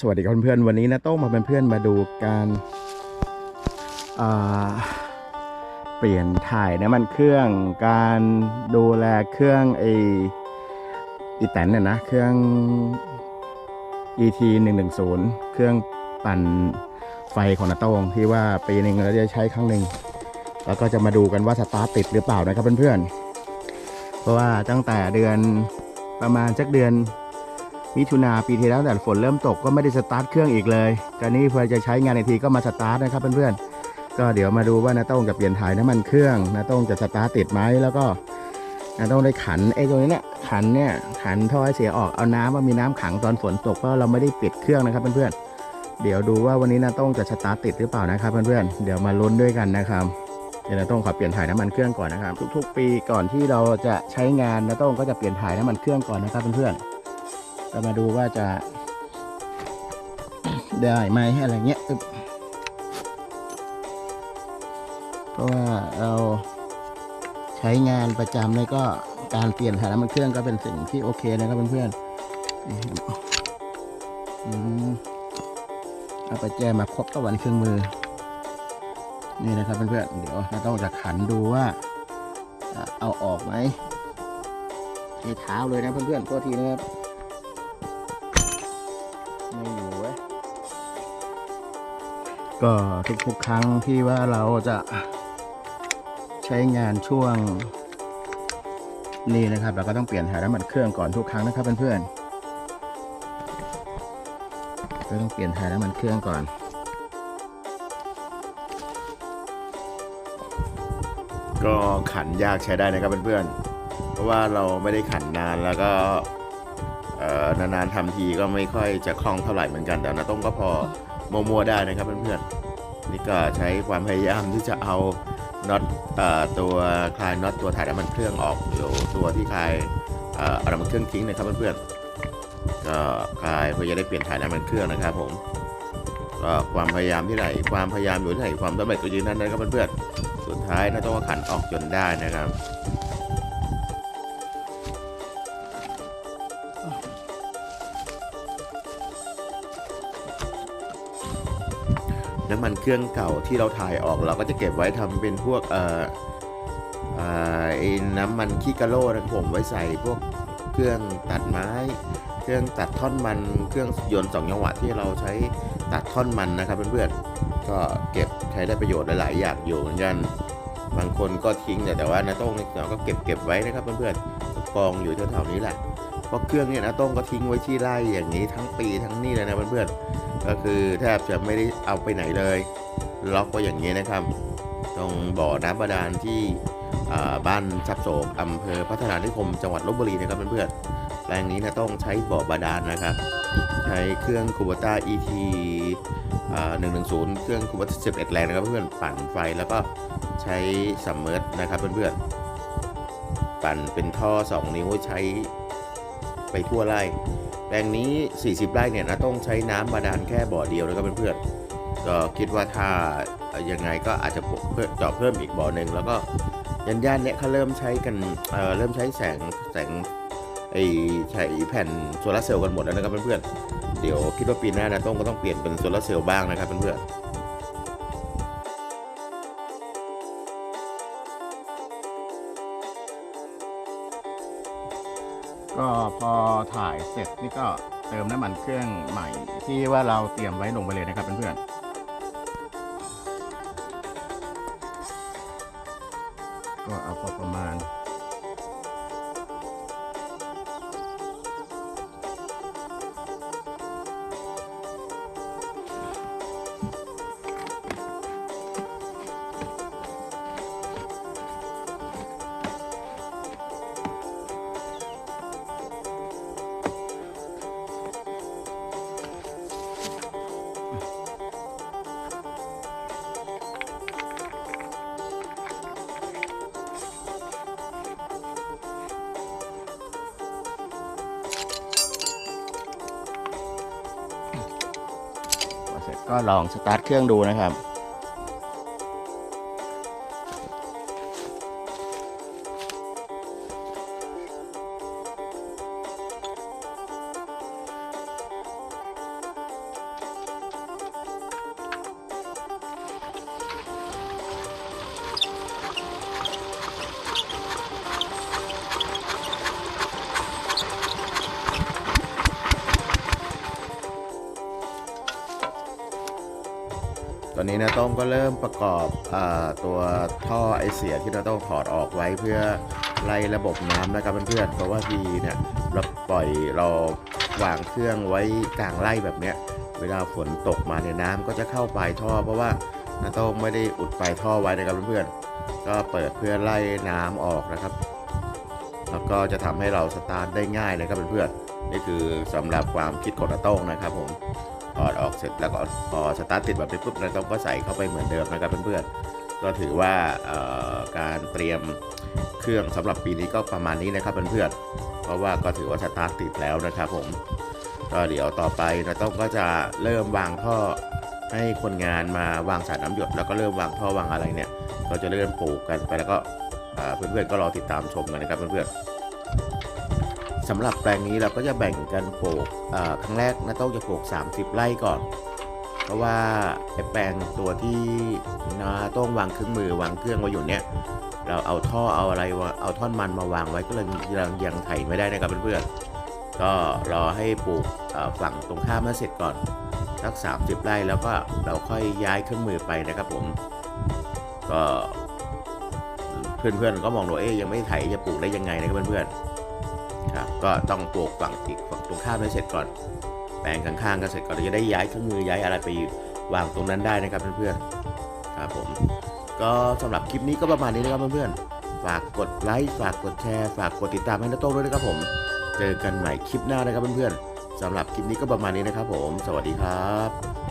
สวัสดีครับเพื่อนๆวันนี้นะโต้งมาเป็นเพื่อนมาดูการเปลี่ยนถ่ายน้ำมันเครื่องการดูแลเครื่องไออีแตนเนี่ยนะเครื่อง ET 110เครื่องปั่นไฟของนาโต้งที่ว่าปีหนึ่งเราจะใช้ครั้งหนึ่งแล้วก็จะมาดูกันว่าสตาร์ทติดหรือเปล่านะครับเพื่อนๆเพราะว่าตั้งแต่เดือนประมาณสักเดือน มิถุนาปีที่แล้วแต่ฝนเริ่มตกก็ไม่ได้สตาร์ทเครื่องอีกเลยการนี้เพื่อจะใช้งานในทีก็มาสตาร์ทนะครับเพื่อนๆ ก็เดี๋ยวมาดูว่านาโต้งจะเปลี่ยนถ่ายน้ำมันเครื่องนาโต้งจะสตาร์ทติดไหมแล้วก็นาโต้งได้ขันไอ้ตรงนี้เนี่ยขันเนี่ยขันท่อให้เสียออกเอาน้ำว่ามีน้ำขังตอนฝนตกเพราะเราไม่ได้ปิดเครื่องนะครับเพื่อนๆ เดี๋ยวดูว่าวันนี้นาโต้งจะสตาร์ทติดหรือเปล่านะครับเพื่อนๆ เดี๋ยวมาลุ้นด้วยกันนะครับเดี๋ยวนาโต้งขอเปลี่ยนถ่ายน้ำมันเครื่องก่อนนะครับ ทุก ๆ ปีก่อนที่เราจะใช้งานนาต้งก็จะเปลี่ยนถ่ายน้ำมันเครื่องก่อนนะครับเพื่อนๆ เรามาดูว่าจะได้ไหมอะไรเงี้ยเพราะว่าเราใช้งานประจำเลยก็การเปลี่ยนถ่ายน้ำมันเครื่องก็เป็นสิ่งที่โอเคนะครับเพื่อนๆนี่อืมเอาไปแจมาครบกับวันเครื่องมือ นี่นะครับเพื่อนๆเดี๋ยวเราต้องจะขันดูว่า เอาออกไหมเทเท้าเลยนะเพื่อนๆโทษทีนะครับ ไม่อยู่เว้ยก็ทุกๆครั้งที่ว่าเราจะใช้งานช่วงนี้นะครับ เราก็ต้องเปลี่ยนถ่ายน้ำมันเครื่องก่อนทุกครั้งนะครับเพื่อนๆก็ต้องเปลี่ยนถ่ายน้ำมันเครื่องก่อนก็ขันยากใช้ได้นะครับเพื่อนๆ เพราะว่าเราไม่ได้ขันนานแล้วก็เอ่อ นานๆทำทีก็ไม่ค่อยจะคล่องเท่าไหร่เหมือนกัน แต่นะต้มก็พอมัวๆได้นะครับเพื่อนๆนี่ก็ใช้ความพยายามที่จะเอาน็อตตัวคลายน็อตตัวถ่ายน้ำมันเครื่องออกอยู่ตัวที่คลายเอาน้ำมันเครื่องทิ้งนะครับเพื่อนๆก็คลายเพื่อจะได้เปลี่ยนถ่ายน้ำมันเครื่องนะครับ ผมก็ความพยายามที่ไหนความพยายามอยู่ที่ไหนความสำเร็จก็อยู่นั่นนะครับเพื่อนๆสุดท้ายนะต้องก็ขันออกจนได้นะครับ น้ำมันเครื่องเก่าที่เราถ่ายออกเราก็จะเก็บไว้ทำเป็นพวกเอ่อเอ่อไอ้น้ำมันขี้กะโลนะครับผมไว้ใส่พวกเครื่องตัดไม้ เครื่องตัดท่อนมันเครื่องยนต์สองจังหวะที่เราใช้ตัดท่อนมันนะครับเพื่อนๆก็เก็บใช้ได้ประโยชน์หลายๆอย่างอยู่เหมือนกันบางคนก็ทิ้งแต่แต่ว่านาโต้งเนี่ยเราก็เก็บเก็บไว้นะครับเพื่อนๆกองอยู่แถวๆนี้แหละเพราะเครื่องเนี่ยนาโต้งก็ทิ้งไว้ที่ไร่อย่างนี้ทั้งปีทั้งนี่เลยนะเพื่อนๆ ก็คือแทบจะไม่ได้เอาไปไหนเลย ล็อกไว้อย่างนี้นะครับ ตรงบ่อน้ำบาดาลที่บ้านชับโศกอำเภอพัฒนานิคมจังหวัดลบบุรีนะครับเพื่อนๆแปลงนี้นะต้องใช้บ่อบาดาลนะครับ ใช้เครื่องคูบต้า ET อ่า110 เครื่องคูบต้า11 แรงนะครับเพื่อนๆปั่นไฟแล้วก็ใช้ซัมเมอร์นะครับเพื่อนๆปั่นเป็นท่อ 2 นิ้วใช้ไปทั่วไร่ แปลงนี้ 40 ไร่เนี่ยนะต้องใช้น้ำบาดาลแค่บ่อเดียวแล้วก็เพื่อนๆก็คิดว่าถ้ายังไงก็อาจจะเพิ่มเจาะเพิ่มอีกบ่อหนึ่งแล้วก็ยันย่านๆเนี่ยเขาเริ่มใช้กันเอ่อเริ่มใช้แสงแสงไอใช้แผ่นโซลาร์เซลล์กันหมดแล้วนะครับเพื่อนๆเดี๋ยวคิดว่าปีหน้านะต้องก็ต้องเปลี่ยนเป็นโซลาร์เซลล์บ้างนะครับเพื่อนๆ ก็พอถ่ายเสร็จนี่ก็เติมน้ำมันเครื่องใหม่ ที่ว่าเราเตรียมไว้ลงไปเลยนะครับเพื่อนๆก็เอาพอประมาณ ก็ลองสตาร์ทเครื่องดูนะครับ อนนี้นะต้องก็เริ่มประกอบอตัวท่อไอเสียที่เราต้องถอดออกไว้เพื่อไล่ระบบน้ำนะครับเพื่อนๆเพราะว่าทีเนี่ยเราปล่อยเราวางเครื่องไว้กลางไร่แบบเนี้ยเวลาฝนตกมาเนี่ยน้ำก็จะเข้าปลายท่อ เพราะว่านาต้องไม่ได้อุดปลายท่อไว้นะครับเพื่อนๆก็เปิดเพื่อไล่น้ำออกนะครับ แล้วก็จะทำให้เราสตาร์ทได้ง่ายนะครับเพื่อนๆนี่คือสำหรับความคิดของนาต้องนะครับผม ถอดออกเสร็จแล้วก็พอสตาร์ทติดแบบนี้ปุ๊บนาต้องก็ใส่เข้าไปเหมือนเดิมนะครับเพื่อนๆก็ถือว่าการเตรียมเครื่องสำหรับปีนี้ก็ประมาณนี้นะครับเพื่อนๆเพราะว่าก็ถือว่าสตาร์ทติดแล้วนะครับผมก็เดี๋ยวต่อไปนะต้องก็จะเริ่มวางท่อให้คนงานมาวางสายน้ำหยดแล้วก็เริ่มวางท่อวางอะไรเนี่ย ก็จะเริ่มปลูกกันไปแล้วก็อ่าเพื่อนๆก็รอติดตามชมกันนะครับเพื่อนๆ สำหรับแปลงนี้เราก็จะแบ่งกันปลูกครั้งแรกนะต้องจะปลูก 30 ไร่ก่อน เพราะว่าไอแปลงตัวที่นาต้องวางเครื่องมือวางเครื่องไว้อยู่เนี่ยเราเอาท่อเอาอะไรเอาท่อนมันมาวางไว้ก็เลยยังยังไถไม่ได้นะครับเพื่อนๆก็รอให้ปลูกฝั่งตรงข้ามมาเสร็จก่อนสัก 30 ไร่แล้วก็เราค่อยย้ายเครื่องมือไปนะครับผมก็เพื่อนๆก็มองดูเอ๊ยยังไม่ไถจะปลูกได้ยังไงนะครับเพื่อนๆ ครับก็ต้องปลูกฝั่งอีกฝั่งตรงข้ามให้เสร็จก่อน แปลงข้างๆก็เสร็จก่อนเราจะได้ย้ายเครื่องมือย้ายอะไรไปวางตรงนั้นได้นะครับเพื่อนๆครับผมก็สำหรับคลิปนี้ก็ประมาณนี้นะครับเพื่อนๆฝากกดไลค์ฝากกดแชร์ฝากกดติดตามให้น้าโต้งด้วยนะครับผม เจอกันใหม่คลิปหน้านะครับเพื่อนๆสำหรับคลิปนี้ก็ประมาณนี้นะครับผม สวัสดีครับ